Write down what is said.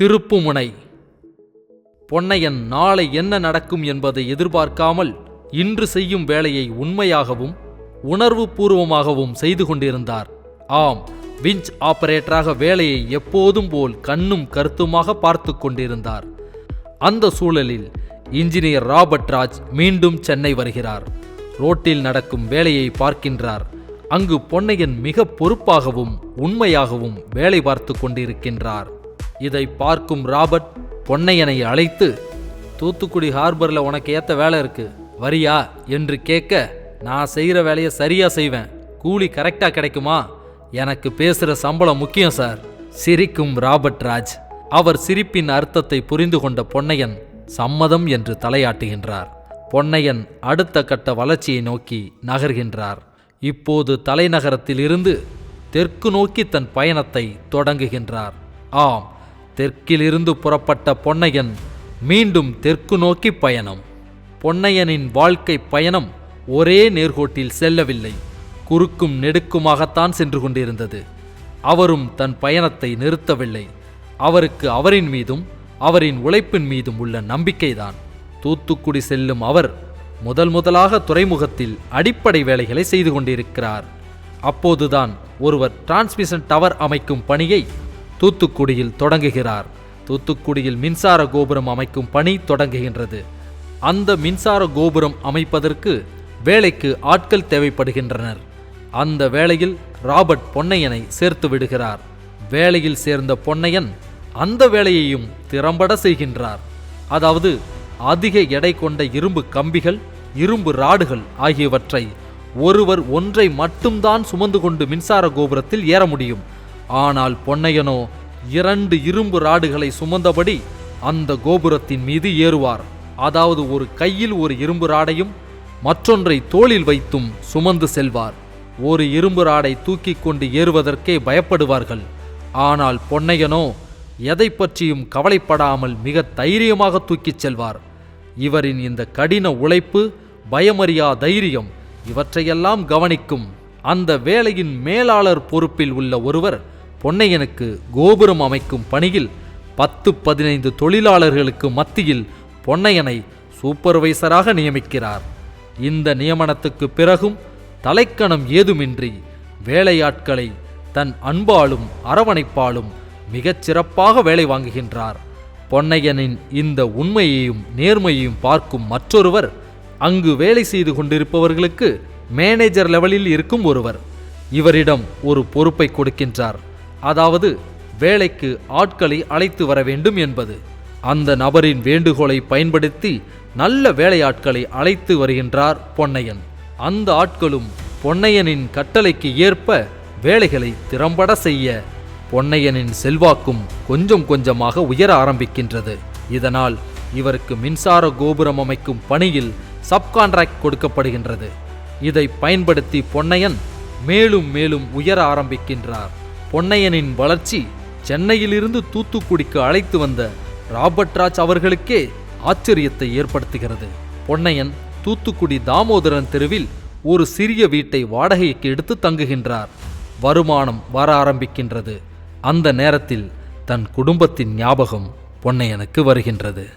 திருப்புமுனை. பொன்னையன் நாளை என்ன நடக்கும் என்பதை எதிர்பார்க்காமல் இன்று செய்யும் வேலையை உண்மையாகவும் உணர்வு பூர்வமாகவும் செய்து கொண்டிருந்தார். ஆம் விஞ்ச் ஆபரேட்டராக வேலையை எப்போதும் போல் கண்ணும் கருத்துமாக பார்த்து கொண்டிருந்தார். அந்த சூழலில் இன்ஜினியர் ராபர்ட் ராஜ் மீண்டும் சென்னை வருகிறார். ரோட்டில் நடக்கும் வேலையை பார்க்கின்றார். அங்கு பொன்னையன் மிக பொறுப்பாகவும் உண்மையாகவும் வேலை பார்த்து கொண்டிருக்கின்றார். இதை பார்க்கும் ராபர்ட் பொன்னையனை அழைத்து தூத்துக்குடி ஹார்பரில் உனக்கு ஏற்ற வேலை இருக்கு வரியா? என்று கேட்க நான் செய்கிற வேலையை சரியாக செய்வேன். கூலி கரெக்டாக கிடைக்குமா? எனக்கு பேசுகிற சம்பளம் முக்கியம் சார். சிரிக்கும் ராபர்ட் ராஜ். அவர் சிரிப்பின் அர்த்தத்தை புரிந்து கொண்ட பொன்னையன் சம்மதம் என்று தலையாட்டுகின்றார். பொன்னையன் அடுத்த கட்ட வளர்ச்சியை நோக்கி நகர்கின்றார். இப்போது தலைநகரத்தில் இருந்து தெற்கு நோக்கி தன் பயணத்தை தொடங்குகின்றார். ஆம் தெற்கிலிருந்து புறப்பட்ட பொன்னையன் மீண்டும் தெற்கு நோக்கி பயணம். பொன்னையனின் வாழ்க்கை பயணம் ஒரே நேர்கோட்டில் செல்லவில்லை. குறுக்கும் நெடுக்குமாகத்தான் சென்று கொண்டிருந்தது. அவரும் தன் பயணத்தை நிறுத்தவில்லை. அவருக்கு அவரின் மீதும் அவரின் உழைப்பின் மீதும் உள்ள நம்பிக்கைதான். தூத்துக்குடி செல்லும் அவர் முதல் முதலாக துறைமுகத்தில் அடிப்படை வேலைகளை செய்து கொண்டிருக்கிறார். அப்போதுதான் ஒருவர் டிரான்ஸ்மிஷன் டவர் அமைக்கும் பணியை தூத்துக்குடியில் தொடங்குகிறார். தூத்துக்குடியில் மின்சார கோபுரம் அமைக்கும் பணி தொடங்குகின்றது. அந்த மின்சார கோபுரம் அமைப்பதற்கு வேலைக்கு ஆட்கள் தேவைப்படுகின்றனர். அந்த வேளையில் ராபர்ட் பொன்னையனை சேர்த்து விடுகிறார். வேலையில் சேர்ந்த பொன்னையன் அந்த வேலையையும் திறம்பட செய்கின்றார். அதாவது அதிக எடை கொண்ட இரும்பு கம்பிகள் இரும்பு ராடுகள் ஆகியவற்றை ஒருவர் ஒன்றை மட்டும்தான் சுமந்து கொண்டு மின்சார கோபுரத்தில் ஏற முடியும். ஆனால் பொன்னையனோ இரண்டு இரும்பு ராடுகளை சுமந்தபடி அந்த கோபுரத்தின் மீது ஏறுவார். அதாவது ஒரு கையில் ஒரு இரும்பு ராடையும் மற்றொன்றை தோளில் வைத்தும் சுமந்து செல்வார். ஒரு இரும்பு ராடை தூக்கி கொண்டு ஏறுவதற்கே பயப்படுவார்கள். ஆனால் பொன்னையனோ எதை பற்றியும் கவலைப்படாமல் மிக தைரியமாக தூக்கிச் செல்வார். இவரின் இந்த கடின உழைப்பு பயமறியா தைரியம் இவற்றையெல்லாம் கவனிக்கும் அந்த வேலையின் மேலாளர் பொறுப்பில் உள்ள ஒருவர் பொன்னையனுக்கு கோபுரம் அமைக்கும் பணியில் பத்து பதினைந்து தொழிலாளர்களுக்கு மத்தியில் பொன்னையனை சூப்பர்வைசராக நியமிக்கிறார். இந்த நியமனத்துக்கு பிறகும் தலைக்கணம் ஏதுமின்றி வேலையாட்களை தன் அன்பாலும் அரவணைப்பாலும் மிகச் சிறப்பாக வேலை வாங்குகின்றார். பொன்னையனின் இந்த உண்மையையும் நேர்மையையும் பார்க்கும் மற்றொருவர் அங்கு வேலை செய்து கொண்டிருப்பவர்களுக்கு மேனேஜர் லெவலில் இருக்கும் ஒருவர். இவரிடம் ஒரு பொறுப்பை கொடுக்கின்றார். அதாவது வேலைக்கு ஆட்களை அழைத்து வர வேண்டும் என்பது. அந்த நபரின் வேண்டுகோளை பயன்படுத்தி நல்ல வேலையாட்களை அழைத்து வருகின்றார் பொன்னையன். அந்த ஆட்களும் பொன்னையனின் கட்டளைக்கு ஏற்ப வேலைகளை திறம்பட செய்ய பொன்னையனின் செல்வாக்கும் கொஞ்சம் கொஞ்சமாக உயர ஆரம்பிக்கின்றது. இதனால் இவருக்கு மின்சார கோபுரம் அமைக்கும் பணியில் சப்கான்ட்ராக்ட் கொடுக்கப்படுகின்றது. இதை பயன்படுத்தி பொன்னையன் மேலும் மேலும் உயர ஆரம்பிக்கின்றார். பொன்னையனின் வளர்ச்சி சென்னையிலிருந்து தூத்துக்குடிக்கு அழைத்து வந்த ராபர்ட் ராஜ் அவர்களுக்கே ஆச்சரியத்தை ஏற்படுத்துகிறது. பொன்னையன் தூத்துக்குடி தாமோதரன் தெருவில் ஒரு சிறிய வீட்டை வாடகைக்கு எடுத்து தங்குகின்றார். வருமானம் வர ஆரம்பிக்கின்றது. அந்த நேரத்தில் தன் குடும்பத்தின் ஞாபகம் பொன்னையனுக்கு வருகின்றது.